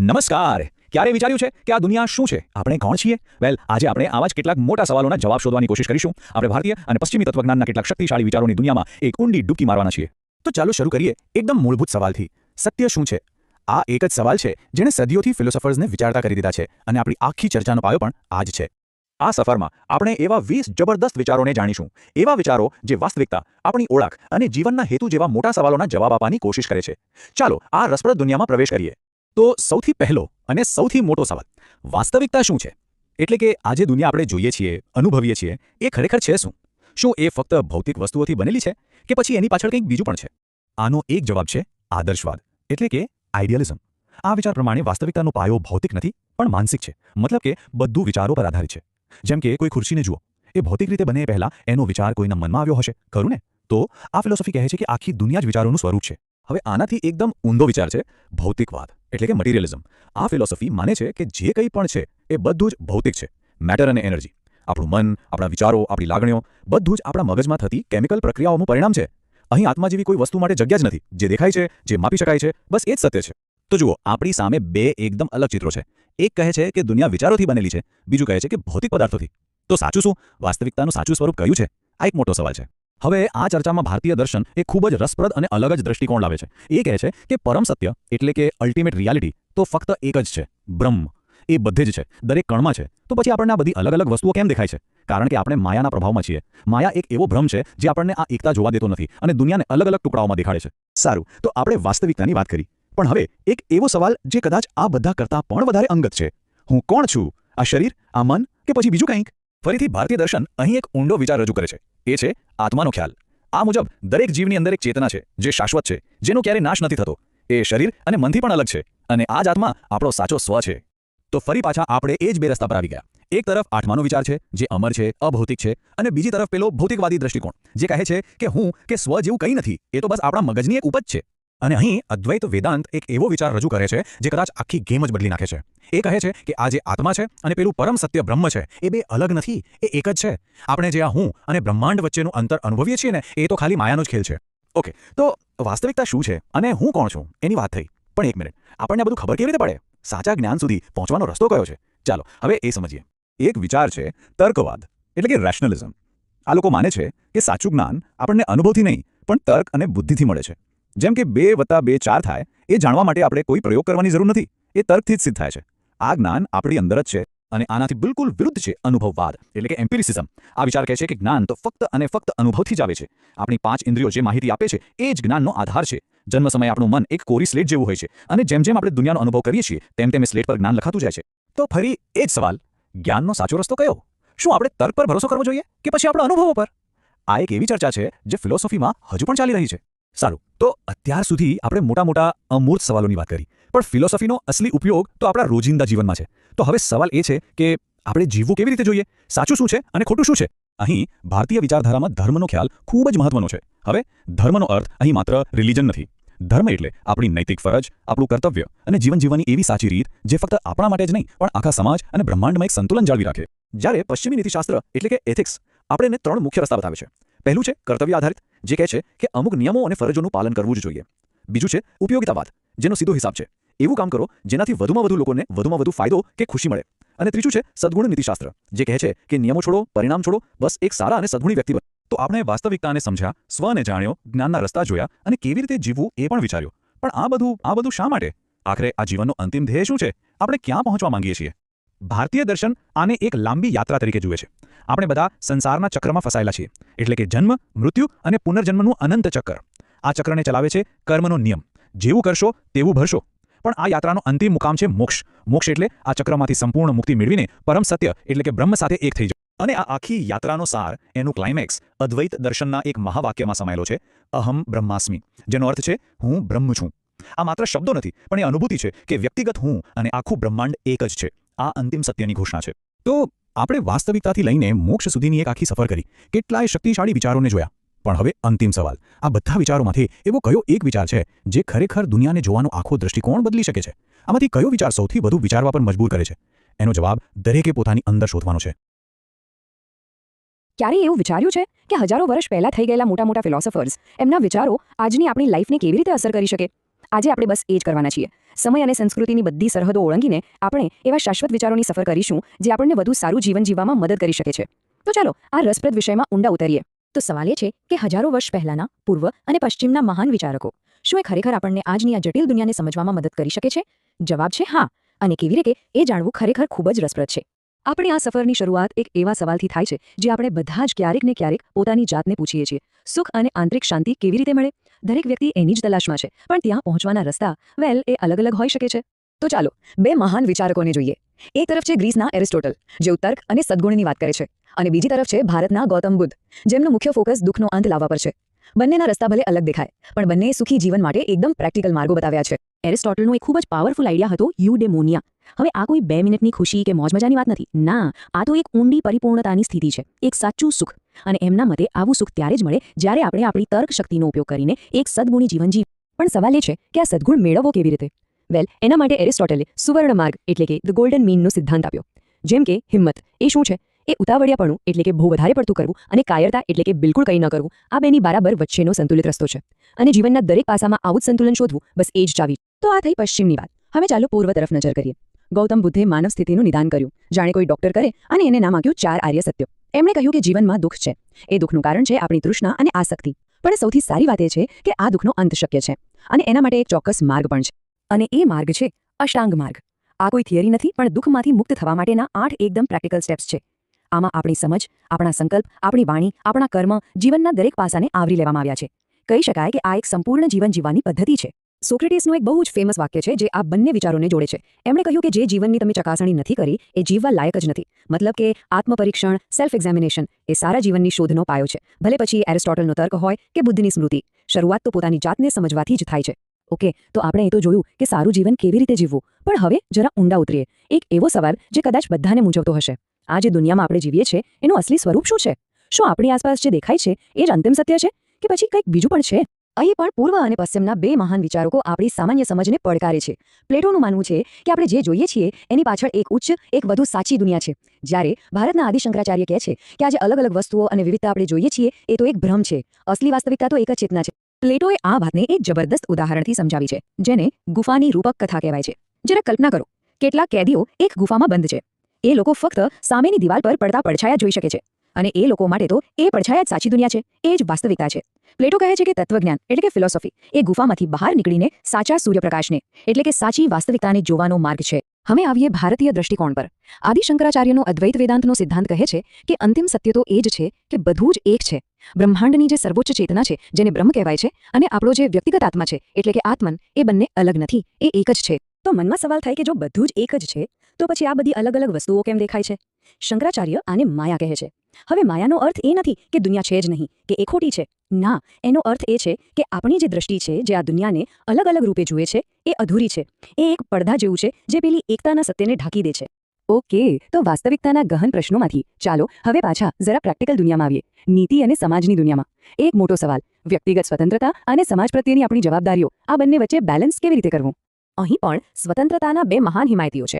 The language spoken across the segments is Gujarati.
નમસ્કાર. ક્યારે વિચાર્યું છે કે આ દુનિયા શું છે? આપણે કોણ છીએ? વેલ આજે આપણે આવા જ કેટલાક મોટા સવાલોના જવાબ શોધવાની કોશિશ કરીશું. આપણે ભારતીય અને પશ્ચિમી તત્વજ્ઞાનના કેટલાક શક્તિશાળી વિચારોની દુનિયામાં એક ઊંડી ડૂબકી મારવાના છીએ. તો ચાલો શરૂ કરીએ એકદમ મૂળભૂત સવાલથી. સત્ય શું છે? આ એક જ સવાલ છે જેણે સદીઓથી ફિલોસોફર્સને વિચારતા કરી દીધા છે અને આપણી આખી ચર્ચાનો પાયો પણ આ જ છે. આ સફરમાં આપણે એવા વીસ જબરદસ્ત વિચારોને જાણીશું. એવા વિચારો જે વાસ્તવિકતા, આપણી ઓળખ અને જીવનના હેતુ જેવા મોટા સવાલોના જવાબ આપવાની કોશિશ કરે છે. ચાલો આ રસપ્રદ દુનિયામાં પ્રવેશ કરીએ. તો સૌથી પહેલો અને સૌથી મોટો સવાલ, વાસ્તવિકતા શું છે? એટલે કે આજે દુનિયા આપણે જોઈએ છીએ, અનુભવીએ છીએ, એ ખરેખર છે શું? શું એ ફક્ત ભૌતિક વસ્તુઓથી બનેલી છે કે પછી એની પાછળ કંઈક બીજું પણ છે? આનો એક જવાબ છે આદર્શવાદ, એટલે કે આઇડિયલિઝમ. આ વિચાર પ્રમાણે વાસ્તવિકતાનો પાયો ભૌતિક નથી, પણ માનસિક છે. મતલબ કે બધું વિચારો પર આધારિત છે. જેમ કે કોઈ ખુરશીને જુઓ, એ ભૌતિક રીતે બને પહેલાં એનો વિચાર કોઈના મનમાં આવ્યો હશે, ખરું ને? તો આ ફિલોસોફી કહે છે કે આખી દુનિયા જ વિચારોનું સ્વરૂપ છે. હવે આનાથી એકદમ ઊંધો વિચાર છે ભૌતિકવાદ. એટલે કે મટીરિયલિઝમ આ ફિલોસોફી માને છે કે જે કંઈ પણ છે, એ બધું જ ભૌતિક છે. મેટર અને એનર્જી આપણું મન, આપણા વિચારો, આપણી લાગણીઓ, બધું જ આપણા મગજમાં થતી કેમિકલ પ્રક્રિયાઓનું પરિણામ છે. અહીં આત્મા જેવી કોઈ વસ્તુ માટે જગ્યા જ નથી. જે દેખાય છે, જે માપી શકાય છે, બસ એ જ સત્ય છે. તો જુઓ, આપણી સામે બે એકદમ અલગ ચિત્રો છે. એક કહે છે કે દુનિયા વિચારોથી બનેલી છે, બીજું કહે છે કે ભૌતિક પદાર્થોથી. તો સાચું શું? વાસ્તવિકતાનું સાચું સ્વરૂપ કયું છે? આ એક મોટો સવાલ છે. હવે આ ચર્ચામાં ભારતીય દર્શન એ ખૂબ જ રસપ્રદ અને અલગ જ દ્રષ્ટિકોણ લાવે છે. એ કહે છે કે પરમ સત્ય એટલે કે અલ્ટિમેટ રિયાલિટી તો ફક્ત એક જ છે, બ્રહ્મ. એ બધે જ છે, દરેક કણમાં છે. તો પછી આપણને આ બધી અલગ અલગ વસ્તુઓ કેમ દેખાય છે? કારણ કે આપણે માયાના પ્રભાવમાં છીએ. માયા એક એવો ભ્રમ છે જે આપણને આ એકતા જોવા દેતો નથી અને દુનિયાને અલગ અલગ ટુકડાઓમાં દેખાડે છે. સારું, તો આપણે વાસ્તવિકતાની વાત કરી. પણ હવે એક એવો સવાલ જે કદાચ આ બધા કરતાં પણ વધારે અંગત છે. હું કોણ છું? આ શરીર, આ મન કે પછી બીજું કંઈક? ફરીથી ભારતીય દર્શન અહીં એક ઊંડો વિચાર રજૂ કરે છે. એ છે આત્માનો ખ્યાલ. આ મુજબ, દરેક જીવની અંદર એક ચેતના છે, જે શાશ્વત છે, જેનો ક્યારેય નાશ નથી થતો. એ શરીર અને મનથી પણ અલગ છે અને આ જ આત્મા આપણો સાચો સ્વ છે. તો ફરી પાછા આપણે એ જ બે રસ્તા પર આવી ગયા. એક તરફ આઠમાનો વિચાર છે, જે અમર છે, અભૌતિક છે, અને બીજી તરફ પેલો ભૌતિકવાદી દ્રષ્ટિકોણ, જે કહે છે કે હું, કે સ્વ જેવું કંઈ નથી, એ તો બસ આપણા મગજની એક ઉપજ છે. અને અહીં અદ્વૈત વેદાંત એક એવો વિચાર રજૂ કરે છે જે કદાચ આખી ગેમ જ બદલી નાખે છે. એ કહે છે કે આ જે આત્મા છે અને પેલું પરમ સત્ય બ્રહ્મ છે, એ બે અલગ નથી, એ એક જ છે. આપણે જે આ હું અને બ્રહ્માંડ વચ્ચેનું અંતર અનુભવીએ છીએ ને, એ તો ખાલી માયાનો જ ખેલ છે. ઓકે તો વાસ્તવિકતા શું છે અને હું કોણ છું? એની વાત થઈ. પણ એક મિનિટ. આપણને બધું ખબર કેવી રીતે પડે? સાચા જ્ઞાન સુધી પહોંચવાનો રસ્તો કયો છે? ચાલો, હવે એ સમજીએ. એક વિચાર છે તર્કવાદ, એટલે કે રેશનલિઝમ આ લોકો માને છે કે સાચું જ્ઞાન આપણને અનુભવથી નહીં, પણ તર્ક અને બુદ્ધિથી મળે છે. જેમ કે બે વત્તા બે ચાર થાય, એ જાણવા માટે આપણે કોઈ પ્રયોગ કરવાની જરૂર નથી. એ તર્કથી જ સિદ્ધ થાય છે. આ જ્ઞાન આપણી અંદર જ છે અને આનાથી બિલકુલ વિરુદ્ધ છે અનુભવવાદ, એટલે કે એમ્પિરિસિઝમ. આ વિચાર કહે છે કે જ્ઞાન તો ફક્ત અને ફક્ત અનુભવથી જ આવે છે. આપણી પાંચ ઇન્દ્રિયો જે માહિતી આપે છે, એ જ જ્ઞાનનો આધાર છે. જન્મ સમયે આપણું મન એક કોરી સ્લેટ જેવું હોય છે અને જેમ જેમ આપણે દુનિયાનો અનુભવ કરીએ છીએ, તેમ તેમ સ્લેટ પર જ્ઞાન લખાતું જાય છે. તો ફરી એ જ સવાલ, જ્ઞાનનો સાચો રસ્તો કયો? શું આપણે તર્ક પર ભરોસો કરવો જોઈએ કે પછી આપણા અનુભવો પર? આ એક એવી ચર્ચા છે જે ફિલોસોફીમાં હજુ પણ ચાલી રહી છે. સારું તો અત્યાર સુધી આપણે મોટા મોટા અમૂર્ત સવાલોની વાત કરી. પણ ફિલોસોફીનો અસલી ઉપયોગ તો આપણા રોજિંદા જીવનમાં છે. તો હવે સવાલ એ છે કે આપણે જીવવું કેવી રીતે જોઈએ? સાચું શું છે અને ખોટું શું છે? અહીં ભારતીય વિચારધારામાં ધર્મનો ખ્યાલ ખૂબ જ મહત્વનો છે. હવે ધર્મનો અર્થ અહીં માત્ર રિલિજન નથી. ધર્મ એટલે આપણી નૈતિક ફરજ, આપણું કર્તવ્ય અને જીવન જીવવાની એવી સાચી રીત જે ફક્ત આપણા માટે જ નહીં, પણ આખા સમાજ અને બ્રહ્માંડમાં એક સંતુલન જાળવી રાખે. જ્યારે પશ્ચિમી નીતિશાસ્ત્ર એટલે કે એથિક્સ આપણે ત્રણ મુખ્ય રસ્તા બતાવે છે. પહેલું છે કર્તવ્ય આધારિત. જે કહે છે કે અમુક નિયમો અને ફરજોનું પાલન કરવું જ જોઈએ. બીજું છે ઉપયોગિતાવાદ, જેનો સીધો હિસાબ છે. એવું કામ કરો જેનાથી વધુમાં વધુ લોકોને વધુમાં વધુ ફાયદો કે ખુશી મળે. અને ત્રીજું છે સદગુણ નીતિશાસ્ત્ર, જે કહે છે કે નિયમો છોડો, પરિણામ છોડો, બસ એક સારા અને સદગુણી વ્યક્તિ બનો. તો આપણે વાસ્તવિકતાને સમજ્યા, સ્વને જાણ્યો, જ્ઞાનના રસ્તા જોયા અને કેવી રીતે જીવવું એ પણ વિચાર્યું. પણ આ બધું આ બધું શા માટે? આખરે આ જીવનનો અંતિમ ધ્યેય શું છે? આપણે ક્યાં પહોંચવા માંગીએ છીએ? ભારતીય દર્શન આને એક લાંબી યાત્રા તરીકે જુએ છે. આપણે બધા સંસારના ચક્રમાં ફસાયેલા છીએ, એટલે કે જન્મ, મૃત્યુ અને પુનર્જન્મનું અનંત ચક્ર આ ચક્રને ચલાવે છે કર્મનો નિયમ. જેવું કરશો, તેવું ભરશો. પણ આ યાત્રાનો અંતિમ મુકામ છે મોક્ષ. મોક્ષ એટલે આ ચક્રમાંથી સંપૂર્ણ મુક્તિ મેળવીને પરમ સત્ય, એટલે કે બ્રહ્મ સાથે એક થઈ જાય અને આ આખી યાત્રાનો સાર, એનું ક્લાઇમેક્સ અદ્વૈત દર્શનના એક મહાવાક્યમાં સમાયેલો છે, અહમ બ્રહ્માસ્મિ, જેનો અર્થ છે, હું બ્રહ્મ છું. આ માત્ર શબ્દો નથી, પણ એ અનુભૂતિ છે કે વ્યક્તિગત હું અને આખું બ્રહ્માંડ એક જ છે. આ અંતિમ સત્યની ઘોષણા છે. તો આપણે વાસ્તવિકતાથી લઈને મોક્ષ સુધીની એક આખી સફર કરી. કેટલાય શક્તિશાળી વિચારોને જોયા. પણ હવે અંતિમ સવાલ. આ બધા વિચારોમાંથી એવો કયો એક વિચાર છે જે ખરેખર દુનિયાને જોવાનો આખો દૃષ્ટિકોણ બદલી શકે છે? આમાંથી કયો વિચાર સૌથી વધુ વિચારવા પર મજબૂર કરે છે? એનો જવાબ દરેકે પોતાની અંદર શોધવાનો છે. ક્યારે એવું વિચાર્યું છે કે હજારો વર્ષ પહેલા થઈ ગયેલા મોટા મોટા ફિલોસોફર્સ એમના વિચારો આજની આપણી લાઈફને કેવી રીતે અસર કરી શકે? આજે આપણે બસ એ જ કરવાના છીએ. સમય અને સંસ્કૃતિની બધી સરહદો ઓળંગીને આપણે એવા શાશ્વત વિચારોની સફર કરીશું જે આપણને વધુ સારું જીવન જીવવામાં મદદ કરી શકે છે. તો ચાલો, આ રસપ્રદ વિષયમાં ઊંડા ઉતરીએ. તો સવાલ એ છે કે હજારો વર્ષ પહેલાના, પૂર્વ અને પશ્ચિમના મહાન વિચારકો શું એ ખરેખર આપણને આજની આ જટિલ દુનિયાને સમજવામાં મદદ કરી શકે છે? જવાબ છે હા. અને કેવી રીતે એ જાણવું ખરેખર ખૂબ જ રસપ્રદ છે. આપણી આ સફરની શરૂઆત એક એવા સવાલથી થાય છે જે આપણે બધા જ ક્યારેક ને ક્યારેક પોતાની જાતને પૂછીએ છીએ. સુખ અને આંતરિક શાંતિ કેવી રીતે મળે? દરેક વ્યક્તિ એની જ તલાશમાં છે. પણ ત્યાં પહોંચવાના રસ્તા વેલ એ અલગ અલગ હોઈ શકે છે. તો ચાલો, બે મહાન વિચારકોને જોઈએ. એક તરફ છે ગ્રીસના એરિસ્ટોટલ જે તર્ક અને સદગુણની વાત કરે છે. અને બીજી તરફ છે ભારતના ગૌતમ બુદ્ધ, જેમનો મુખ્ય ફોકસ દુઃખનો અંત લાવવા પર છે. બંનેના રસ્તા ભલે અલગ દેખાય, પણ બંને સુખી જીવન માટે એકદમ પ્રેક્ટિકલ માર્ગો બતાવ્યા છે. એરિસ્ટોટલનો એક ખૂબ જ પાવરફુલ આઈડિયા હતો યુડેમોનિયા. હવે આ કોઈ બે મિનિટની ખુશી કે મોજ મજાની વાત નથી. ના, આ તો એક ઊંડી પરિપૂર્ણતાની સ્થિતિ છે. એક સાચું સુખ. અને એમના મતે આવું સુખ ત્યારે જ મળે જ્યારે આપણે આપણી તર્ક શક્તિનો ઉપયોગ કરીને એક સદગુણી જીવન જીવ પણ સવાલ એ છે કે આ સદગુણ મેળવવો કેવી રીતે? વેલ, એના માટે એરિસ્ટોટલે સુવર્ણ માર્ગ એટલે કે ધ ગોલ્ડન મીનનો સિદ્ધાંત આપ્યો. જેમ કે હિંમત. એ શું છે? એ ઉતાવળિયાપણું એટલે કે બહુ વધારે પડતું કરવું અને કાયરતા એટલે કે બિલકુલ કંઈ ન કરવું. આ બેની બરાબર વચ્ચેનો સંતુલિત રસ્તો છે. અને જીવનના દરેક પાસામાં આવું જ સંતુલન શોધવું બસ એ જ ચાવી. તો આ થઈ પશ્ચિમની વાત. હવે ચાલો પૂર્વ તરફ નજર કરીએ. ગૌતમ બુદ્ધે માનવ સ્થિતિનું નિદાન કર્યું. જાણે કોઈ ડોક્ટર કરે અને એને નામ આપ્યું ચાર આર્ય સત્યો. એમણે કહ્યું કે જીવનમાં દુઃખ છે. એ દુઃખનું કારણ છે આપણી તૃષ્ણા અને આસક્તિ. પણ સૌથી સારી વાત એ છે કે આ દુઃખનો અંત શક્ય છે. અને એના માટે એક ચોક્કસ માર્ગ પણ છે. અને એ માર્ગ છે અષ્ટાંગ માર્ગ. આ કોઈ થિયરી નથી, પણ દુઃખમાંથી મુક્ત થવા માટેના આઠ એકદમ પ્રેક્ટિકલ સ્ટેપ્સ છે. આમાં આપણી સમજ, આપણા સંકલ્પ, આપણી વાણી, આપણા કર્મ, જીવનના દરેક પાસાને આવરી લેવામાં આવ્યા છે. કહી શકાય કે આ એક સંપૂર્ણ જીવન જીવવાની પદ્ધતિ છે. સોક્રેટિસનું એક બહુ જ ફેમસ વાક્ય છે, જે આ બંને વિચારોને જોડે છે. એમણે કહ્યું કે જે જીવનની તમે ચકાસણી નથી કરી, એ જીવવા લાયક જ નથી. મતલબ કે આત્મપરીક્ષણ સેલ્ફ એક્ઝામિનેશન એ સારા જીવનની શોધનો પાયો છે. ભલે પછી એરિસ્ટોટલનો તર્ક હોય કે બુદ્ધની સ્મૃતિ, શરૂઆત તો પોતાની જાતને સમજવાથી જ થાય છે. ઓકે, તો આપણે એ તો જોયું કે સારું જીવન કેવી રીતે જીવવું. પણ હવે જરા ઊંડા ઉતરીએ. એક એવો સવાલ જે કદાચ બધાને મૂંઝવતો હશે. આ જે દુનિયામાં આપણે જીવીએ છીએ, એનું અસલી સ્વરૂપ શું છે? શું આપણી આસપાસ જે દેખાય છે, એ જ અંતિમ સત્ય છે? કે પછી કંઈક બીજું પણ છે? અહીં પણ પૂર્વ અને પશ્ચિમના બે મહાન વિચારકો આપણી સામાન્ય સમજને પડકારે છે. પ્લેટોનું માનવું છે કે આપણે જે જોઈએ છીએ, એની પાછળ એક ઉચ્ચ, એક વધુ સાચી દુનિયા છે. જ્યારે ભારતના આદિશંકરાચાર્ય કહે છે કે આજે અલગ અલગ વસ્તુઓ અને વિવિધતા આપણે જોઈએ છીએ, એ તો એક ભ્રમ છે. અસલી વાસ્તવિકતા તો એક જ ચેતના છે. પ્લેટોએ આ વાતને એક જબરદસ્ત ઉદાહરણથી સમજાવી છે, જેને ગુફાની રૂપક કથા કહેવાય છે. જરા કલ્પના કરો, કેટલાક કેદીઓ એક ગુફામાં બંધ છે. એ લોકો ફક્ત સામેની દિવાલ પર પડતા પડછાયા જોઈ શકે છે. અને એ લોકો માટે તો એ પડછાયા જ સાચી દુનિયા છે, એ જ વાસ્તવિકતા છે. પ્લેટો કહે છે કે તત્વજ્ઞાન, એટલે કે ફિલોસોફી એ ગુફામાંથી બહાર નીકળીને સાચા સૂર્યપ્રકાશને, એટલે કે સાચી વાસ્તવિકતાને જોવાનો માર્ગ છે. હવે આવીએ ભારતીય દ્રષ્ટિકોણ પર. આદિશંકરાચાર્યનો અદ્વૈત વેદાંતનો સિદ્ધાંત કહે છે કે અંતિમ સત્ય તો એ જ છે કે બધું જ એક છે. બ્રહ્માંડની જે સર્વોચ્ચ ચેતના છે, જેને બ્રહ્મ કહેવાય છે, અને આપણો જે વ્યક્તિગત આત્મા છે, એટલે કે આત્મન, એ બંને અલગ નથી, એ એક જ છે. તો મનમાં સવાલ થાય કે જો બધું જ એક જ છે, તો પછી આ બધી અલગ અલગ વસ્તુઓ કેમ દેખાય છે? શંકરાચાર્ય આને માયા કહે છે. હવે માયાનો અર્થ એ નથી કે દુનિયા છે જ નહીં, કે એ ખોટી છે. ના, એનો અર્થ એ છે કે આપણી જે દ્રષ્ટિ છે, જે આ દુનિયાને અલગ અલગ રૂપે જુએ છે, એ અધૂરી છે. એ એક પડદા જેવું છે, જે પેલી એકતાના સત્યને ઢાંકી દે છે. ઓકે, તો વાસ્તવિકતાના ગહન પ્રશ્નોમાંથી, ચાલો, હવે પાછા જરા પ્રેક્ટિકલ દુનિયામાં આવીએ. નીતિ અને સમાજની દુનિયામાં. એક મોટો સવાલ. વ્યક્તિગત સ્વતંત્રતા અને સમાજ પ્રત્યેની આપણી જવાબદારીઓ, આ બંને વચ્ચે બેલેન્સ કેવી રીતે કરવું? અહીં પણ સ્વતંત્રતાના બે મહાન હિમાયતીઓ છે.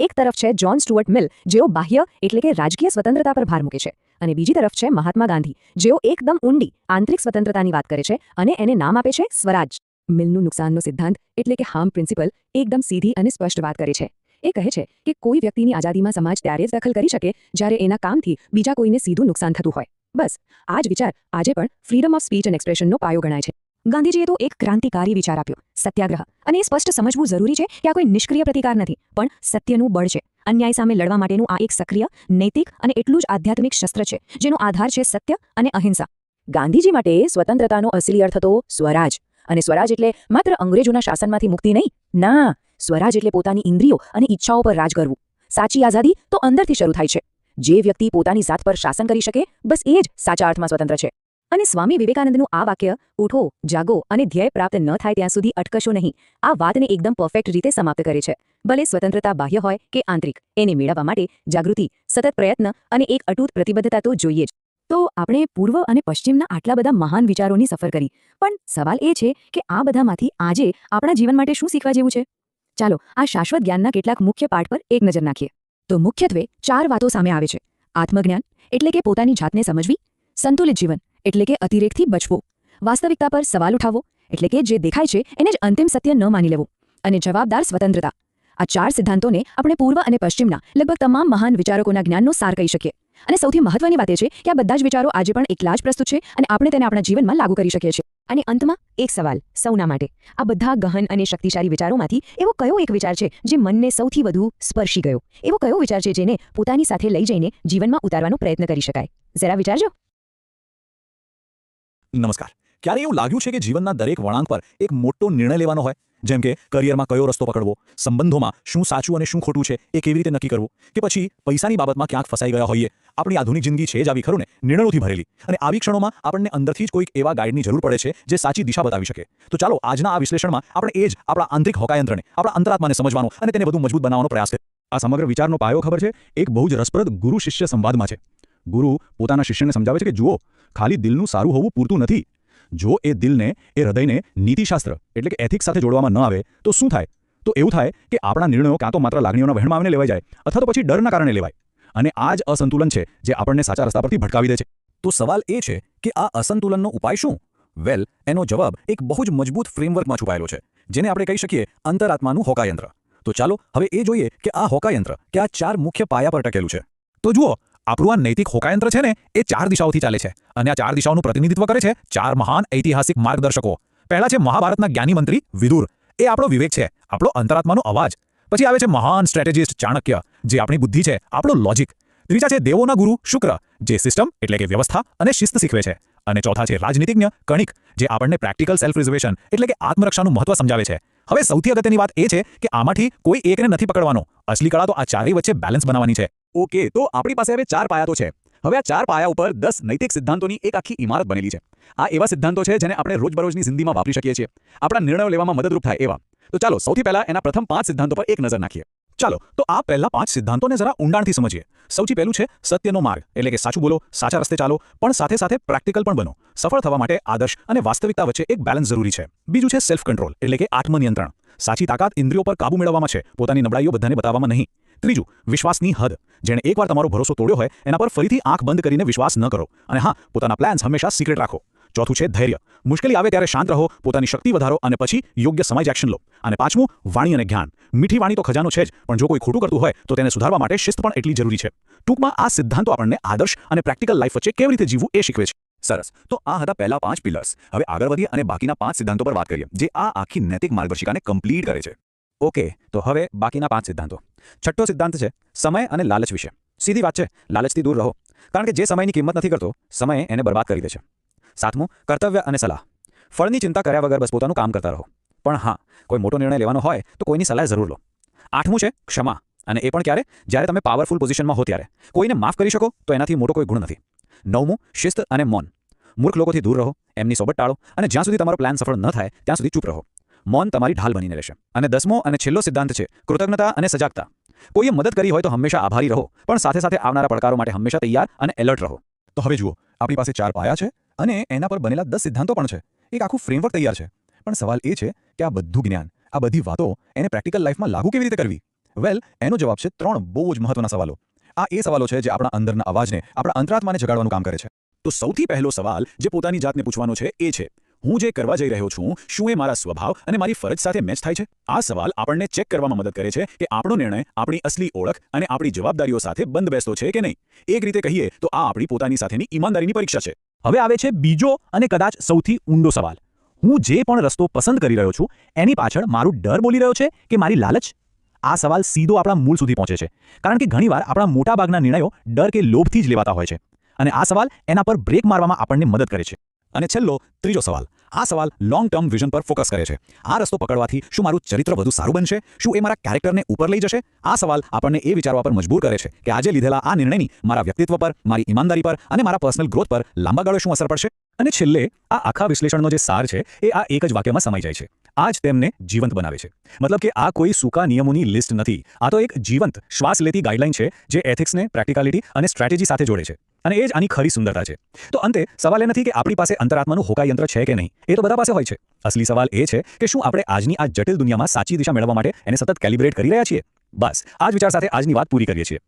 એક તરફ છે જ્હોન સ્ટુઅર્ટ મિલ, જેઓ બાહ્ય એટલે કે રાજકીય સ્વતંત્રતા પર ભાર મૂકે છે. અને બીજી તરફ છે મહાત્મા ગાંધી, જેઓ એકદમ ઊંડી આંતરિક સ્વતંત્રતાની વાત કરે છે અને એને નામ આપે છે સ્વરાજ. મિલનું નુકસાનનો સિદ્ધાંત એટલે કે હાર્મ પ્રિન્સિપલ એકદમ સીધી અને સ્પષ્ટ વાત કરે છે. એ કહે છે કે કોઈ વ્યક્તિની આઝાદીમાં સમાજ ત્યારે જ દખલ કરી શકે જ્યારે એના કામથી બીજા કોઈને સીધું નુકસાન થતું હોય. બસ, આ જ વિચાર આજે પણ ફ્રીડમ ઓફ સ્પીચ એન્ડ એક્સપ્રેશનનો પાયો ગણાય છે. ગાંધીજીએ તો એક ક્રાંતિકારી વિચાર આપ્યો, સત્યાગ્રહ. અને એ સ્પષ્ટ સમજવું જરૂરી છે કે આ કોઈ નિષ્ક્રિય પ્રતિકાર નથી, પણ સત્યનું બળ છે. અન્યાય સામે લડવા માટેનું આ એક સક્રિય, નૈતિક અને એટલું જ આધ્યાત્મિક શસ્ત્ર છે, જેનો આધાર છે સત્ય અને અહિંસા. ગાંધીજી માટે સ્વતંત્રતાનો અસલી અર્થ હતો સ્વરાજ. અને સ્વરાજ એટલે માત્ર અંગ્રેજોના શાસનમાંથી મુક્તિ નહીં. ના, સ્વરાજ એટલે પોતાની ઇન્દ્રિયો અને ઈચ્છાઓ પર રાજ કરવું. સાચી આઝાદી તો અંદરથી શરૂ થાય છે. જે વ્યક્તિ પોતાની જાત પર શાસન કરી શકે, બસ એ જ સાચા અર્થમાં સ્વતંત્ર છે. અને સ્વામી વિવેકાનંદનું આ વાક્ય, ઉઠો, જાગો અને ધ્યેય પ્રાપ્ત ન થાય ત્યાં સુધી અટકશો નહીં. આ વાતને એકદમ પરફેક્ટ રીતે સમાપ્ત કરે છે. ભલે સ્વતંત્રતા બાહ્ય હોય કે આંતરિક, એને મેળવવા માટે જાગૃતિ, સતત પ્રયત્ન અને એક અટૂટ પ્રતિબદ્ધતા તો જોઈએ જ. તો આપણે પૂર્વ અને પશ્ચિમના આટલા બધા મહાન વિચારોની સફર કરી. પણ સવાલ એ છે કે આ બધામાંથી આજે આપણા જીવન માટે શું શીખવા જેવું છે? ચાલો, આ શાશ્વત જ્ઞાનના કેટલાક મુખ્ય પાઠ પર એક નજર નાખીએ. તો મુખ્યત્વે ચાર વાતો સામે આવે છે. આત્મજ્ઞાન, એટલે કે પોતાની જાતને સમજવી, સંતુલિત જીવન. એટલે કે અતિરેકથી બચવો. વાસ્તવિકતા પર સવાલ ઉઠાવવો એટલે કે જે દેખાય છે એને જ અંતિમ સત્ય ન માની લેવું. અને જવાબદાર સ્વતંત્રતા. આ ચાર સિદ્ધાંતોને આપણે પૂર્વ અને પશ્ચિમના લગભગ તમામ મહાન વિચારકોના જ્ઞાનનો સાર કહી શકીએ. અને સૌથી મહત્વની વાત એ છે કે આ બધા જ વિચારો આજે પણ એકલા જ પ્રસ્તુત છે અને આપણે તેને આપણા જીવનમાં લાગુ કરી શકીએ છીએ. અને અંતમાં એક સવાલ, સૌના માટે. આ બધા ગહન અને શક્તિશાળી વિચારોમાંથી એવો કયો એક વિચાર છે જે મનને સૌથી વધુ સ્પર્શી ગયો? એવો કયો વિચાર છે જેને પોતાની સાથે લઈ જઈને જીવનમાં ઉતારવાનો પ્રયત્ન કરી શકાય? જરા વિચારજો. નમસ્કાર. ક્યારે એવું લાગ્યું છે કે જીવનના દરેક વળાંક પર એક મોટો નિર્ણય લેવાનો હોય? જેમ કે કરિયરમાં કયો રસ્તો પકડવો, સંબંધોમાં શું સાચું અને શું ખોટું છે, એ કેવી રીતે નક્કી કરવું, કે પછી પૈસાની બાબતમાં ક્યાંક ફસાઈ ગયા હોઈએ. આપણી આધુનિક જિંદગી છે જ આવી, ખરું ને? નિર્ણયોથી ભરેલી. અને આવી ક્ષણોમાં આપણને અંદરથી જ કોઈક એવા ગાઈડની જરૂર પડે છે જે સાચી દિશા બતાવી શકે. તો ચાલો, આજના આ વિશ્લેષણમાં આપણે એ જ આપણા આંતરિક હોકાયંત્રને, આપણા અંતરાત્માને સમજવાનો અને તેને વધુ મજબૂત બનાવવાનો પ્રયાસ કરીએ. આ સમગ્ર વિચારનો પાયો ખબર છે? એક બહુ જ રસપ્રદ ગુરુ શિષ્ય સંવાદમાં છે. ગુરુ પોતાના શિષ્યને સમજાવે છે કે જુઓ, ખાલી દિલનું સારું હોવું પૂરતું નથી. જો એ દિલને, એ હૃદયને નીતિશાસ્ત્ર એટલે કે એથિક્સ સાથે જોડવામાં ન આવે, તો શું થાય? તો એવું થાય કે આપણા નિર્ણયો કાં તો માત્ર લાગણીઓના વહેણમાં આવીને લેવાઈ જાય, અથવા તો પછી ડરના કારણે લેવાય. અને આ જ અસંતુલન છે જે આપણને સાચા રસ્તા પરથી ભટકાવી દે છે. તો સવાલ એ છે કે આ અસંતુલનનો ઉપાય શું? વેલ, એનો જવાબ એક બહુ જ મજબૂત ફ્રેમવર્કમાં છુપાયેલો છે, જેને આપણે કહી શકીએ અંતરાત્માનું હોકાયંત્ર. તો ચાલો, હવે એ જોઈએ કે આ હોકાયંત્ર કે આ ચાર મુખ્ય પાયા પર ટકેલું છે. તો જુઓ આપણું આ નૈતિક હોકાયંત્ર છે ને, એ ચાર દિશાઓથી ચાલે છે. અને આ ચાર દિશાઓનું પ્રતિનિધિત્વ કરે છે ચાર મહાન ઐતિહાસિક માર્ગદર્શકો. પહેલા છે મહાભારતના જ્ઞાની મંત્રી વિદુર. એ આપણો વિવેક છે, આપણો અંતરાત્માનો અવાજ. પછી આવે છે મહાન સ્ટ્રેટેજિસ્ટ ચાણક્ય, જે આપણી બુદ્ધિ છે, આપણો લોજિક ત્રીજા છે દેવોના ગુરુ શુક્ર, જે સિસ્ટમ એટલે કે વ્યવસ્થા અને શિસ્ત શીખવે છે. અને ચોથા છે રાજનીતિજ્ઞ કણિક, જે આપણને પ્રેક્ટિકલ સેલ્ફ રિઝર્વેશન એટલે કે આત્મરક્ષાનું મહત્વ સમજાવે છે. હવે સૌથી અગત્યની વાત એ છે કે આમાંથી કોઈ એકને નથી પકડવાનો. અસલી કળા તો આ ચારેય વચ્ચે બેલેન્સ બનાવવાની છે. ઓકે, તો આપણી પાસે હવે ચાર પાયા તો છે. હવે આ ચાર પાયા ઉપર દસ નૈતિક સિદ્ધાંતોની એક આખી ઇમારત બનેલી છે. આ એવા સિદ્ધાંતો છે જેને આપણે રોજબરોજની જિંદગીમાં વાપરી શકીએ છીએ. આપણા નિર્ણયો લેવામાં મદદરૂપ થાય એવા. તો ચાલો, સૌથી પહેલા એના પ્રથમ પાંચ સિદ્ધાંતો પર એક નજર નાખીએ. ચાલો, તો આ પહેલા પાંચ સિદ્ધાંતોને જરા ઊંડાણથી સમજીએ. સૌથી પહેલું છે સત્યનો માર્ગ, એટલે કે સાચું બોલો, સાચા રસ્તે ચાલો, પણ સાથે સાથે પ્રેક્ટિકલ પણ બનો. સફળ થવા માટે આદર્શ અને વાસ્તવિકતા વચ્ચે એક બેલેન્સ જરૂરી છે. બીજું છે સેલ્ફ કંટ્રોલ એટલે કે આત્મનિયંત્રણ. સાચી તાકાત ઇન્દ્રિયો પર કાબુ મેળવવામાં છે. પોતાની નબળાઈઓ બધાને બતાવવામાં નહીં. ત્રીજું, વિશ્વાસની હદ. જેણે એકવાર તમારો ભરોસો તોડ્યો હોય, એના પર ફરીથી આંખ બંધ કરીને વિશ્વાસ ન કરો. અને હા, પોતાના પ્લાન્સ હંમેશા સિક્રેટ રાખો. ચોથું છે ધૈર્ય. મુશ્કેલી આવે ત્યારે શાંત રહો, પોતાની શક્તિ વધારો અને પછી યોગ્ય સમય એક્શન લો. અને પાંચમું, વાણી અને જ્ઞાન. મીઠી વાણી તો ખજાનો છે જ, પણ જો કોઈ ખોટું કરતું હોય, તો તેને સુધારવા માટે શિસ્ત પણ એટલી જરૂરી છે. ટૂંકમાં આ સિદ્ધાંતો આપણને આદર્શ અને પ્રેક્ટિકલ લાઈફ વચ્ચે કેવી રીતે જીવવું એ શીખવે છે. સરસ. તો આ હતા પહેલા પાંચ પિલર્સ હવે આગળ વધીએ અને બાકીના પાંચ સિદ્ધાંતો પર વાત કરીએ, જે આ આખી નૈતિક માર્ગદર્શિકાને કમ્પ્લીટ કરે છે. ઓકે, તો હવે બાકીના પાંચ સિદ્ધાંતો. છઠ્ઠો સિદ્ધાંત છે સમય અને લાલચ વિશે. સીધી વાત છે, લાલચથી દૂર રહો. કારણ કે જે સમયની કિંમત નથી કરતો, સમય એને બરબાદ કરી દે છે. સાતમું, કર્તવ્ય અને સલાહ. ફળની ચિંતા કર્યા વગર બસ પોતાનું કામ કરતા રહો. પણ હા, કોઈ મોટો નિર્ણય લેવાનો હોય, તો કોઈની સલાહ જરૂર લો. આઠમું છે ક્ષમા. અને એ પણ ક્યારે? જ્યારે તમે પાવરફુલ પોઝિશનમાં હો ત્યારે. કોઈને માફ કરી શકો, તો એનાથી મોટો કોઈ ગુણ નથી. નવમું, શિસ્ત અને મૌન. મૂર્ખ લોકોથી દૂર રહો, એમની સોબત ટાળો, અને જ્યાં સુધી તમારો પ્લાન સફળ ન થાય, ત્યાં સુધી ચૂપ રહો. મૌન તમારી ઢાલ બનીને રહેશે. અને દસમો અને છેલ્લો સિદ્ધાંત છે, કૃતજ્ઞતા અને સજાગતા. કોઈએ મદદ કરી હોય તો હંમેશા આભારી રહો, પણ સાથે સાથે આવનારા પડકારો માટે હંમેશા તૈયાર અને એલર્ટ રહો. તો હવે જુઓ, આપણી પાસે ચાર પાયા છે અને એના પર બનેલા દસ સિદ્ધાંતો પણ છે. એક આખું ફ્રેમવર્ક તૈયાર છે. પણ સવાલ એ છે કે આ બધું જ્ઞાન, આ બધી વાતો એને પ્રેક્ટિકલ લાઈફમાં લાગુ કેવી રીતે કરવી? વેલ એનો જવાબ છે ત્રણ બહુ જ મહત્વના સવાલો. આ એ સવાલો છે જે આપણા અંદરના અવાજને, આપણા અંતરાત્માને જગાડવાનું કામ કરે છે. તો સૌથી પહેલો સવાલ જે પોતાની જાતને પૂછવાનો છે એ છે હું જે કરવા જઈ રહ્યો છું, શું એ મારા સ્વભાવ અને મારી ફરજ સાથે મેચ થાય છે? આ સવાલ આપણને ચેક કરવામાં મદદ કરે છે કે આપણો નિર્ણય આપણી અસલી ઓળખ અને આપણી જવાબદારીઓ સાથે બંધ બેસતો છે કે નહીં. એક રીતે કહીએ તો આ આપણી પોતાની સાથેની ઈમાનદારીની પરીક્ષા છે. હવે આવે છે બીજો અને કદાચ સૌથી ઊંડો સવાલ. હું જે પણ રસ્તો પસંદ કરી રહ્યો છું, એની પાછળ મારું ડર બોલી રહ્યો છે કે મારી લાલચ? આ સવાલ સીધો આપણા મૂળ સુધી પહોંચે છે. કારણ કે ઘણીવાર આપણા મોટાભાગના નિર્ણયો ડર કે લોભથી જ લેવાતા હોય છે. અને આ સવાલ એના પર બ્રેક મારવામાં આપણને મદદ કરે છે. અને છેલ્લો, ત્રીજો સવાલ. આ સવાલ લોંગ ટર્મ વિઝન પર ફોકસ કરે છે. આ રસ્તો પકડવાથી શું મારું ચરિત્ર વધુ સારું બનશે? શું એ મારા કેરેક્ટરને ઉપર લઈ જશે? આ સવાલ આપણને એ વિચારવા પર મજબૂર કરે છે કે આજે લીધેલા આ નિર્ણયની મારા વ્યક્તિત્વ પર, મારી ઈમાનદારી પર અને મારા પર્સનલ ગ્રોથ પર લાંબા ગાળે શું અસર પડશે? અને છેલ્લે, આ આખા વિશ્લેષણનો જે સાર છે, એ આ એક જ વાક્યમાં સમાઈ જાય છે. આ જ તેમને જીવંત બનાવે છે. મતલબ કે આ કોઈ સૂકા નિયમોની લિસ્ટ નથી. આ તો એક જીવંત શ્વાસ લેતી ગાઈડલાઈન છે, જે એથિક્સને પ્રેક્ટિકાલિટી અને સ્ટ્રેટેજી સાથે જોડે છે. અને એ જ આની ખરી સુંદરતા છે. તો અંતે, સવાલ એ નથી કે આપણી પાસે અંતરાત્માનું હોકાયંત્ર છે કે નહીં? એ તો બધા પાસે હોય છે. અસલી સવાલ એ છે કે શું આપણે આજની આ જટિલ દુનિયામાં સાચી દિશા મેળવવા માટે એને સતત કેલિબ્રેટ કરી રહ્યા છીએ? બસ આ જ વિચાર સાથે આજની વાત પૂરી કરીએ છીએ.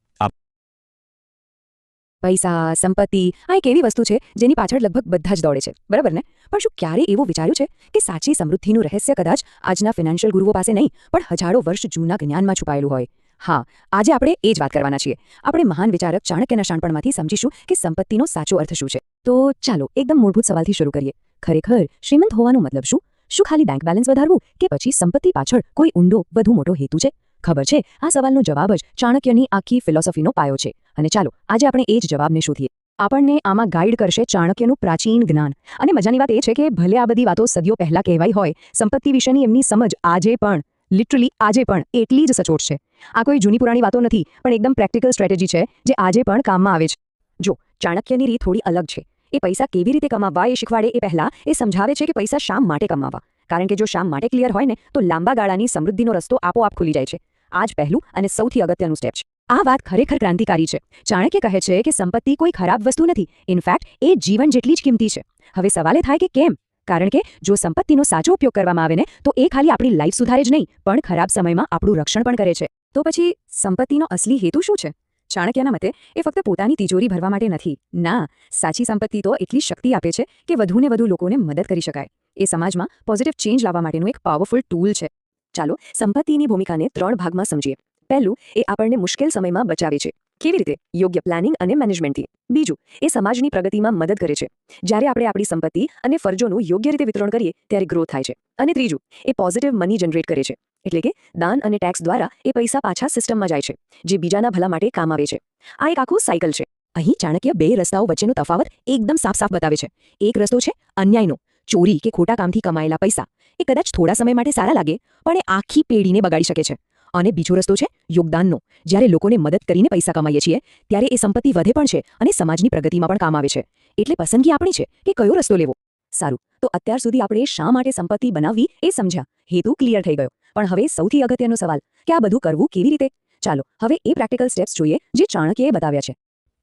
પૈસા, સંપત્તિ, આ એક એવી વસ્તુ છે જેની પાછળ લગભગ બધા જ દોડે છે. બરાબર ને? પણ શું ક્યારે એવું વિચાર્યું છે કે સાચી સમૃદ્ધિનું રહસ્ય કદાચ આજના ફિનાન્શિયલ ગુરુઓ પાસે નહીં, પણ હજારો વર્ષ જૂના જ્ઞાનમાં છુપાયેલું હોય? હા, આજે આપણે એ જ વાત કરવાના છીએ. આપણે મહાન વિચારક ચાણક્યના શાણપણમાંથી સમજીશું કે સંપત્તિનો સાચો અર્થ શું છે. તો ચાલો, એકદમ મૂળભૂત સવાલથી શરૂ કરીએ. ખરેખર, શ્રીમંત હોવાનો મતલબ શું? શું ખાલી બેંક બેલેન્સ વધારવું કે પછી સંપત્તિ પાછળ કોઈ ઊંડો, વધુ મોટો હેતુ છે? ખબર છે, આ સવાલનો જવાબ જ ચાણક્યની આખી ફિલોસોફીનો પાયો છે. અને ચાલો, આજે આપણે એ જ જવાબને શોધીએ. આપણને આમાં ગાઈડ કરશે ચાણક્યનું પ્રાચીન જ્ઞાન. અને મજાની વાત એ છે કે ભલે આ બધી વાતો સદીઓ પહેલા કહેવાઈ હોય, સંપત્તિ વિશેની એમની સમજ આજે પણ લિટરલી આજે પણ એટલી જ સચોટ છે. આ કોઈ જૂની પુરાણી વાતો નથી, પણ એકદમ પ્રેક્ટિકલ સ્ટ્રેટેજી છે, જે આજે પણ કામમાં આવે છે. જો, ચાણક્યની રીત થોડી અલગ છે. એ પૈસા કેવી રીતે કમાવવા, એ શીખવાડે એ પહેલા, એ સમજાવે છે કે પૈસા શા માટે કમાવવા. કારણ કે જો શા માટે ક્લિયર હોય ને, તો લાંબા ગાળાની સમૃદ્ધિનો રસ્તો આપોઆપ ખુલી જાય છે. આ જ પહેલું અને સૌથી અગત્યનું સ્ટેપ છે. આ વાત ખરેખર ક્રાંતિકારી છે. ચાણક્ય કહે છે કે સંપત્તિ કોઈ ખરાબ વસ્તુ નથી. ઇનફેક્ટ એ જીવન જેટલી જ કિંમતી છે. હવે સવાલ થાય કે કેમ? કારણ કે જો સંપત્તિનો સાચો ઉપયોગ કરવામાં આવે ને, તો એ ખાલી આપણી લાઈફ સુધારે જ નહીં, પણ ખરાબ સમયમાં આપણું રક્ષણ પણ કરે છે. તો પછી સંપત્તિનો અસલી હેતુ શું છે? ચાણક્યના મતે, એ ફક્ત પોતાની તિજોરી ભરવા માટે નથી. ના, સાચી સંપત્તિ તો એટલી શક્તિ આપે છે કે વધુને વધુ લોકોને મદદ કરી શકાય. એ સમાજમાં પોઝિટિવ ચેન્જ લાવવા માટેનું એક પાવરફુલ ટૂલ છે. ચાલો, સંપત્તિની ભૂમિકાને ત્રણ ભાગમાં સમજીએ. પહેલું, એ આપણને મુશ્કેલ સમયમાં બચાવે છે. કેવી રીતે? યોગ્ય પ્લાનિંગ અને મેનેજમેન્ટથી. બીજું, એ સમાજની પ્રગતિમાં મદદ કરે છે. જ્યારે આપણે આપણી સંપત્તિ અને ફરજોનું યોગ્ય રીતે વિતરણ કરીએ, ત્યારે ગ્રોથ થાય છે. અને ત્રીજું, એ પોઝિટિવ મની જનરેટ કરે છે. એટલે કે દાન અને ટેક્સ દ્વારા એ પૈસા પાછા સિસ્ટમમાં જાય છે, જે બીજાના ભલા માટે કામ આવે છે. આ એક આખું સાયકલ છે. અહીં ચાણક્ય બે રસ્તાઓ વચ્ચેનો તફાવત એકદમ સાફ સાફ બતાવે છે. એક રસ્તો છે અન્યાયનો. ચોરી કે ખોટા કામથી કમાયેલા પૈસા. એ કદાચ થોડા સમય માટે સારા લાગે, પણ એ આખી પેઢીને બગાડી શકે છે. અને બીજો રસ્તો છે યોગદાનનો. જ્યારે લોકોને મદદ કરીને પૈસા કમાઈએ છીએ, ત્યારે એ સંપત્તિ વધે પણ છે અને સમાજની પ્રગતિમાં પણ કામ આવે છે. એટલે પસંદગી આપણી છે કે કયો રસ્તો લેવો? સારું, તો અત્યાર સુધી આપણે શા માટે સંપત્તિ બનાવવી એ સમજ્યા. હેતુ ક્લિયર થઈ ગયો. પણ હવે સૌથી અગત્યનો સવાલ, કે આ બધું કરવું કેવી રીતે? ચાલો, હવે એ પ્રેક્ટિકલ સ્ટેપ્સ જોઈએ જે ચાણક્યએ બતાવ્યા છે.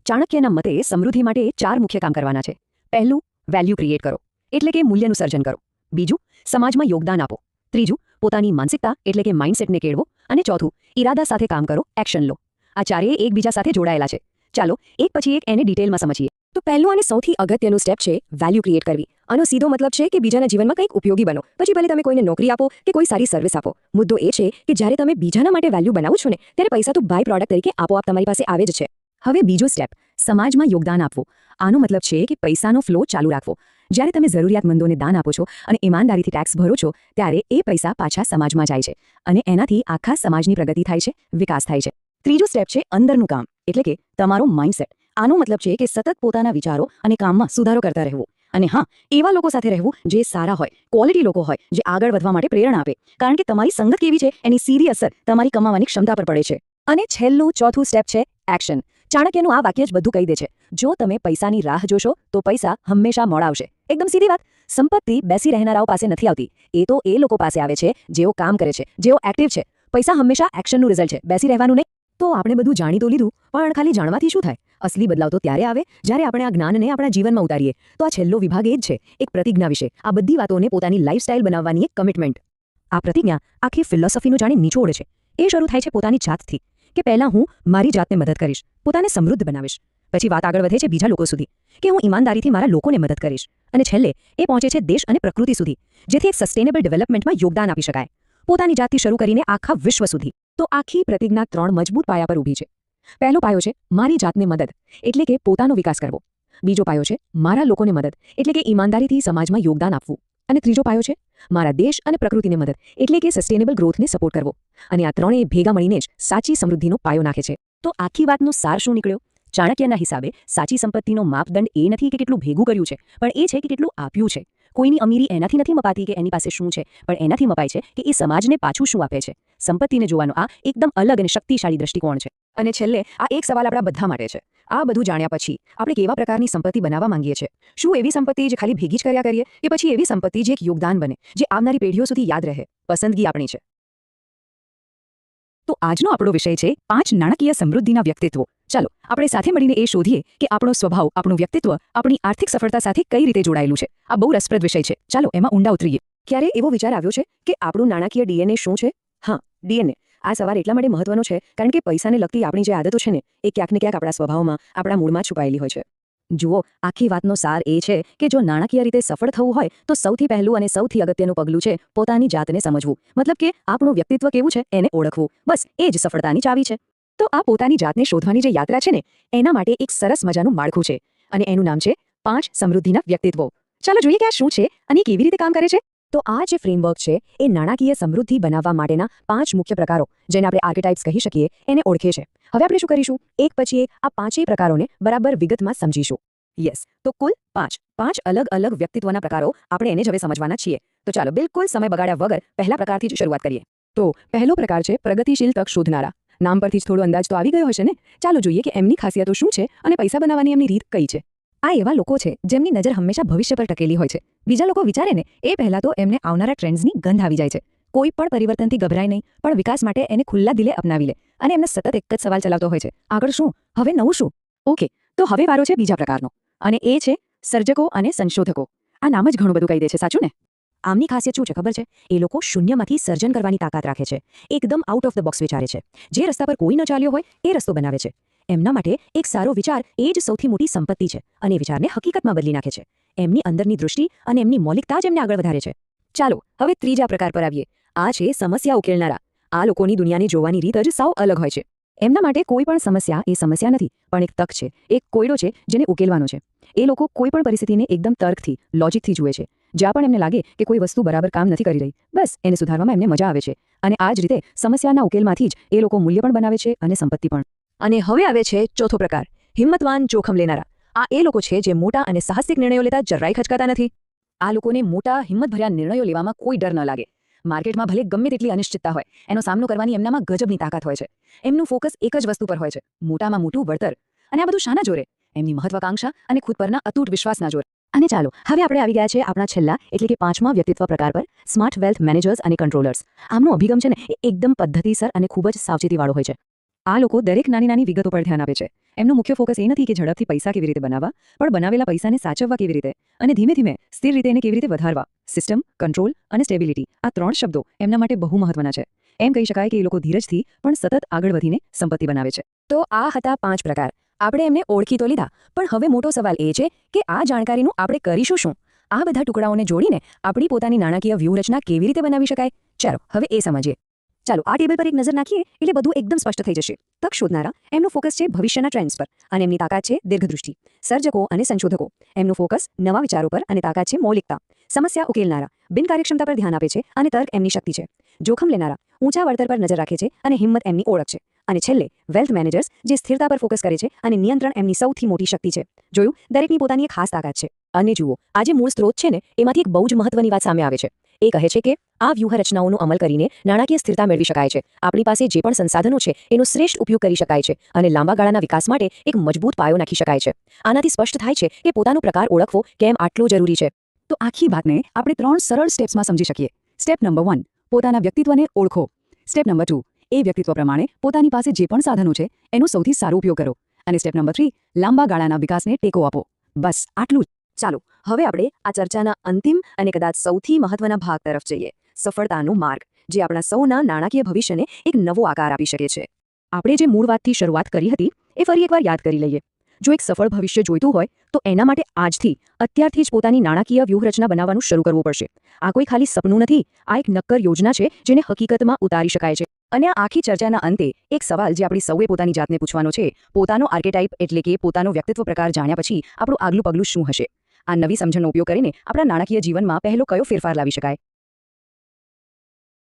ચાણક્યના મતે સમૃદ્ધિ માટે ચાર મુખ્ય કામ કરવાના છે. પહેલું વેલ્યુ ક્રિએટ કરો. એટલે કે મૂલ્યનું સર્જન કરો. બીજું, સમાજમાં યોગદાન આપો. ત્રીજું, પોતાની માનસિકતા, એટલે કે માઇન્ડસેટને કેળવો. અને ચોથું, ઈરાદા સાથે કામ કરો, એક્શન લો. આ ચારેય એકબીજા સાથે જોડાયેલા છે. ચાલો, એક પછી એક એને ડિટેલમાં સમજીએ. તો પહેલું અને સૌથી અગત્યનું સ્ટેપ છે વેલ્યુ ક્રિએટ કરવી. આનો સીધો મતલબ છે કે બીજાના જીવનમાં કંઈક ઉપયોગી બનો. પછી ભલે તમે કોઈને નોકરી આપો કે કોઈ સારી સર્વિસ આપો. મુદ્દો એ છે કે જ્યારે તમે બીજાના માટે વેલ્યુ બનાવો છો ને, ત્યારે પૈસા તો બાય પ્રોડક્ટ તરીકે આપોઆપ તમારી પાસે આવે જ છે. હવે બીજો સ્ટેપ સમાજમાં યોગદાન આપવું. આનો મતલબ છે કે પૈસાનો ફ્લો ચાલુ રાખવો. જ્યારે તમે જરૂરિયાતમંદોને દાન આપો છો અને ઈમાનદારીથી ટેક્સ ભરો છો, ત્યારે એ પૈસા પાછા સમાજમાં જાય છે અને એનાથી આખા સમાજની પ્રગતિ થાય છે, વિકાસ થાય છે. ત્રીજો સ્ટેપ છે અંદરનું કામ, એટલે કે તમારો માઇન્ડસેટ આનો મતલબ છે કે સતત પોતાના વિચારો અને કામમાં સુધારો કરતા રહેવું. અને હા, એવા લોકો સાથે રહેવું જે સારા હોય ક્વોલિટી લોકો હોય, જે આગળ વધવા માટે પ્રેરણા આપે. કારણ કે તમારી સંગત કેવી છે, એની સીધી અસર તમારી કમાવાની ક્ષમતા પર પડે છે. અને છેલ્લું, ચોથું સ્ટેપ છે એક્શન ચાણક્યનું આ વાક્ય જ બધું કહી દે છે. જો તમે પૈસાની રાહ જોશો, તો પૈસા હંમેશા મોડા આવશે એકદમ સીધી વાત. સંપત્તિ બેસી રહેનારાઓ પાસે નથી આવતી. એ તો એ લોકો પાસે આવે છે, જેઓ કામ કરે છે, જેઓ એક્ટિવ છે. પૈસા હંમેશા એક્શનનું રિઝલ્ટ છે. બેસી રહેવાનું નહીં. તો આપણે બધું જાણી તો લીધું, પણ ખાલી જાણવાથી શું થાય? અસલી બદલાવ તો ત્યારે આવે, જ્યારે આપણે આ જ્ઞાનને આપણા જીવનમાં ઉતારીએ. તો આ છેલ્લો વિભાગ એ જ છે, એક પ્રતિજ્ઞા વિશે. આ બધી વાતોને પોતાની લાઇફસ્ટાઇલ બનાવવાની એક કમિટમેન્ટ આ પ્રતિજ્ઞા આખી ફિલોસોફીનું જાણે નિચોડ છે. એ શરૂ થાય છે પોતાની જાતથી, કે પહેલાં હું મારી જાતને મદદ કરીશ, પોતાને સમૃદ્ધ બનાવીશ. પછી વાત આગળ વધે છે બીજા લોકો સુધી, કે હું ઈમાનદારીથી મારા લોકોને મદદ કરીશ. અને છેલ્લે એ પહોંચે છે દેશ અને પ્રકૃતિ સુધી, જેથી એક સસ્ટેનેબલ ડેવલપમેન્ટમાં યોગદાન આપી શકાય. પોતાની જાતથી શરૂ કરીને આખા વિશ્વ સુધી. તો આખી પ્રતિજ્ઞા ત્રણ મજબૂત પાયા પર ઊભી છે. પહેલો પાયો છે, મારી જાતને મદદ, એટલે કે પોતાનો વિકાસ કરવો. બીજો પાયો છે, મારા લોકોને મદદ, એટલે કે ઈમાનદારીથી સમાજમાં યોગદાન આપવું. અને ત્રીજો પાયો છે, મારા દેશ અને પ્રકૃતિને મદદ, એટલે કે સસ્ટેનેબલ ગ્રોથને સપોર્ટ કરવો. અને આ ત્રણેય ભેગા મળીને જ સાચી સમૃદ્ધિનો પાયો નાખે છે. તો આખી વાતનો સાર શું નીકળ્યો? ચાણક્યના હિસાબે સાચી સંપત્તિનો માપદંડ એ નથી કે કેટલું ભેગું કર્યું છે, પણ એ છે કે કેટલું આપ્યું છે. કોઈની અમીરી એનાથી નથી મપાતી કે એની પાસે શું છે, પણ એનાથી મપાય છે કે એ સમાજને પાછું શું આપે છે. સંપત્તિને જોવાનો આ એકદમ અલગ અને શક્તિશાળી દ્રષ્ટિકોણ છે. અને છેલ્લે આ એક સવાલ આપણા બધા માટે છે. આ બધું જાણ્યા પછી આપણે કેવા પ્રકારની સંપત્તિ બનાવવા માંગીએ છીએ? શું એવી સંપત્તિ જે ખાલી ભેગી જ કર્યા કરીએ કે પછી એવી સંપત્તિ જે એક યોગદાન બને, જે આવનારી પેઢીઓ સુધી યાદ રહે? પસંદગી આપણી છે. તો આજનો આપણો વિષય છે પાંચ નાણાકીય સમૃદ્ધિના વ્યક્તિત્વો. ચાલો, આપણે સાથે મળીને એ શોધીએ કે આપણો સ્વભાવ, આપણું વ્યક્તિત્વ આપણી આર્થિક સફળતા સાથે કઈ રીતે જોડાયેલું છે. આ બહુ રસપ્રદ વિષય છે. ચાલો, એમાં ઊંડા ઉતરીએ. ક્યારે એવો વિચાર આવ્યો છે કે આપણું નાણાકીય ડીએનએ શું છે? હા, ડીએનએ. આ સવાલ એટલા માટે મહત્વનો છે કારણ કે પૈસાને લગતી આપણી જે આદતો છે ને, એ ક્યાંક ને ક્યાંક આપણા સ્વભાવમાં, આપણા મૂળમાં છુપાયેલી હોય છે. જુઓ, આખી વાતનો સાર એ છે કે જો નાણાકીય રીતે સફળ થવું હોય, તો સૌથી પહેલું અને સૌથી અગત્યનું પગલું છે પોતાની જાતને સમજવું. મતલબ કે આપણું વ્યક્તિત્વ કેવું છે, એને ઓળખવું. બસ, એ જ સફળતાની ચાવી છે. તો આ પોતાની જાતને શોધવાની જે યાત્રા છે ને, એના માટે એક સરસ મજાનું માળખું છે. અને એનું નામ છે પાંચ સમૃદ્ધિના વ્યક્તિત્વો. ચાલો જોઈએ કે આ શું છે અને કેવી રીતે કામ કરે છે. તો આ જે ફ્રેમવર્ક છે, એ નાણાકીય સમૃદ્ધિ બનાવવા માટેના પાંચ મુખ્ય પ્રકારો, જેને આપણે આર્કેટાઇપ્સ કહી શકીએ, એને ઓળખે છે. હવે આપણે શું કરીશું? એક પછી એક આ પાંચેય પ્રકારોને બરાબર વિગતમાં સમજીશું. યસ તો કુલ પાંચ. પાંચ અલગ અલગ વ્યક્તિત્વના પ્રકારો આપણે એને જ હવે સમજવાના છીએ. તો ચાલો, બિલકુલ સમય બગાડ્યા વગર પહેલા પ્રકારથી જ શરૂઆત કરીએ. તો પહેલો પ્રકાર છે, પ્રગતિશીલ તક શોધનારા. નામ પરથી જ થોડો અંદાજ તો આવી ગયો હશે ને? ચાલો જોઈએ કે એમની ખાસિયતો શું છે અને પૈસા બનાવવાની એમની રીત કઈ છે. આ એવા લોકો છે જેમની નજર હંમેશા ભવિષ્ય પર ટકેલી હોય છે. બીજા લોકો વિચારે ને, એ પહેલાં તો એમને આવનારા ટ્રેન્ડ્સની ગંધ આવી જાય છે. કોઈ પણ પરિવર્તનથી ગભરાય નહીં, પણ વિકાસ માટે એને ખુલ્લા દિલે અપનાવી લે અને એમને સતત એક જ સવાલ ચલાવતો હોય છે. આગળ શું? હવે નવું શું? ઓકે, તો હવે વારો છે બીજા પ્રકારનો. અને એ છે સર્જકો અને સંશોધકો. આ નામ જ ઘણું બધું કહી દે છે, સાચું ને? આમની ખાસિયત શું છે ખબર છે? એ લોકો શૂન્યમાંથી સર્જન કરવાની તાકાત રાખે છે. એકદમ આઉટ ઓફ ધ બોક્સ વિચારે છે. જે રસ્તા પર કોઈ ન ચાલ્યો હોય, એ રસ્તો બનાવે છે. એમના માટે એક સારો વિચાર એ જ સૌથી મોટી સંપત્તિ છે અને વિચારને હકીકતમાં બદલી નાખે છે. એમની અંદરની દૃષ્ટિ અને એમની મૌલિકતા જ એમને આગળ વધારે છે. ચાલો, હવે ત્રીજા પ્રકાર પર આવીએ. આ છે સમસ્યા ઉકેલનારા. આ લોકોની દુનિયાને જોવાની રીત જ સાવ અલગ હોય છે. એમના માટે કોઈ પણ સમસ્યા એ સમસ્યા નથી, પણ એક તક છે, એક કોયડો છે જેને ઉકેલવાનો છે. એ લોકો કોઈ પણ પરિસ્થિતિને એકદમ તર્કથી, લોજિકથી જુએ છે. જ્યાં પણ એમને લાગે કે કોઈ વસ્તુ બરાબર કામ નથી કરી રહી, બસ એને સુધારવામાં એમને મજા આવે છે. અને આ જ રીતે સમસ્યાના ઉકેલમાંથી જ એ લોકો મૂલ્ય પણ બનાવે છે અને સંપત્તિ પણ. અને હવે આવે છે ચોથો પ્રકાર, હિંમતવાન જોખમ લેનારા. આ એ લોકો છે જે મોટા અને સાહસિક નિર્ણયો લેતા જરાય ખચકાતા નથી. આ લોકોને મોટા, હિંમતભર્યા નિર્ણયો લેવામાં કોઈ ડર ન લાગે. માર્કેટમાં ભલે ગમે તેટલી અનિશ્ચિતતા હોય, એનો સામનો કરવાની એમનામાં ગજબની તાકાત હોય છે. એમનું ફોકસ એક જ વસ્તુ પર હોય છે, મોટામાં મોટું વળતર. અને આ બધું શાના જોરે? એમની મહત્વાકાંક્ષા અને ખુદ પરના અતૂટ વિશ્વાસના જોર. અને ચાલો, હવે આપણે આવી ગયા છે આપણા છેલ્લા, એટલે કે પાંચમા વ્યક્તિત્વ પ્રકાર પર, સ્માર્ટ વેલ્થ મેનેજર્સ અને કંટ્રોલર્સ. આમનો અભિગમ છે ને, એ એકદમ પદ્ધતિસર અને ખૂબ જ સાવચેતીવાળો હોય છે. આ લોકો દરેક નાની નાની વિગતો પર ધ્યાન આપે છે. એમનું મુખ્ય ફોકસ એ નથી કે ઝડપથી પૈસા કેવી રીતે બનાવવા, પણ બનાવેલા પૈસાને સાચવવા કેવી રીતે અને ધીમે ધીમે સ્થિર રીતે એને કેવી રીતે વધારવા. સિસ્ટમ કંટ્રોલ અને સ્ટેબિલિટી આ ત્રણ શબ્દો એમના માટે બહુ મહત્વના છે. એમ કહી શકાય કે એ લોકો ધીરજથી પણ સતત આગળ વધીને સંપત્તિ બનાવે છે. તો આ હતા પાંચ પ્રકાર. આપણે એમને ઓળખી તો લીધા, પણ હવે મોટો સવાલ એ છે કે આ જાણકારીનું આપણે કરીશું શું? આ બધા ટુકડાઓને જોડીને આપણી પોતાની નાણાકીય વ્યૂહરચના કેવી રીતે બનાવી શકાય? ચાલો, હવે એ સમજીએ. ચાલો આ ટેબલ પર એક નજર નાખીએ એટલે બધું એકદમ સ્પષ્ટ થઈ જશે. તક શોધનારા એમનો ફોકસ છે ભવિષ્યના ટ્રેન્ડ્સ પર અને એમની તાકાત છે દીર્ઘદૃષ્ટિ, સર્જકો અને સંશોધકો. એમનું ફોકસ નવા વિચારો પર અને તાકાત છે મૌલિકતા. સમસ્યા ઉકેલનારા બિનકાર્યક્ષમતા પર ધ્યાન આપે છે અને તર્ક એમની શક્તિ છે. જોખમ લેનારા ઊંચા વળતર પર નજર રાખે છે અને હિંમત એમની ઓળખ છે. અને છેલ્લે વેલ્થ મેનેજર્સ જે સ્થિરતા પર ફોકસ કરે છે અને નિયંત્રણ એમની સૌથી મોટી શક્તિ છે. જોયું? દરેકની પોતાની એક ખાસ તાકાત છે. અને જુઓ, આ મૂળ સ્ત્રોત છે ને, એમાંથી એક બહુ જ મહત્વની વાત સામે આવે છે. એ કહે છે કે, આ વ્યૂહરચનાઓનો અમલ કરીને નાણાકીય સ્થિરતા મેળવી શકાય છે. આપણી પાસે જે પણ સંસાધનો છે, એનો શ્રેષ્ઠ ઉપયોગ કરી શકાય છે અને લાંબા ગાળાના વિકાસ માટે એક મજબૂત પાયો નાખી શકાય છે. આનાથી સ્પષ્ટ થાય છે કે પોતાનો પ્રકાર ઓળખવો કેમ આટલો જરૂરી છે. તો આખી વાતને આપણે ત્રણ સરળ સ્ટેપ્સમાં સમજી શકીએ. સ્ટેપ નંબર વન, પોતાના વ્યક્તિત્વને ઓળખો. સ્ટેપ નંબર ટુ, એ વ્યક્તિત્વ પ્રમાણે પોતાની પાસે જે પણ સાધનો છે, એનો સૌથી સારો ઉપયોગ કરો. અને સ્ટેપ નંબર થ્રી, લાંબા ગાળાના વિકાસને ટેકો આપો. બસ, આટલું ચાલો, હવે આપણે આ ચર્ચાના અંતિમ અને કદાચ સૌથી મહત્વના ભાગ તરફ જઈએ, સફળતાનો માર્ગ, જે આપણા સૌના નાણાકીય ભવિષ્યને એક નવો આકાર આપી શકે છે. આપણે જે મૂળ વાતથી શરૂઆત કરી હતી, એ ફરી એકવાર યાદ કરી લઈએ. જો એક સફળ ભવિષ્ય જોઈતું હોય, તો એના માટે આજથી, અત્યારથી જ પોતાની નાણાકીય વ્યૂહરચના બનાવવાનું શરૂ કરવું પડશે. આ કોઈ ખાલી સપનું નથી, આ એક નક્કર યોજના છે, જેને હકીકતમાં ઉતારી શકાય છે. અને આ આખી ચર્ચાના અંતે, એક સવાલ જે આપણી સૌએ પોતાની જાતને પૂછવાનો છે, પોતાનો આર્કેટાઇપ એટલે કે પોતાનો વ્યક્તિત્વ પ્રકાર જાણ્યા પછી આપણું આગલું પગલું શું હશે? આ નવી સમજણનો ઉપયોગ કરીને આપણા નાણાકીય જીવનમાં પહેલો કયો ફેરફાર લાવી શકાય?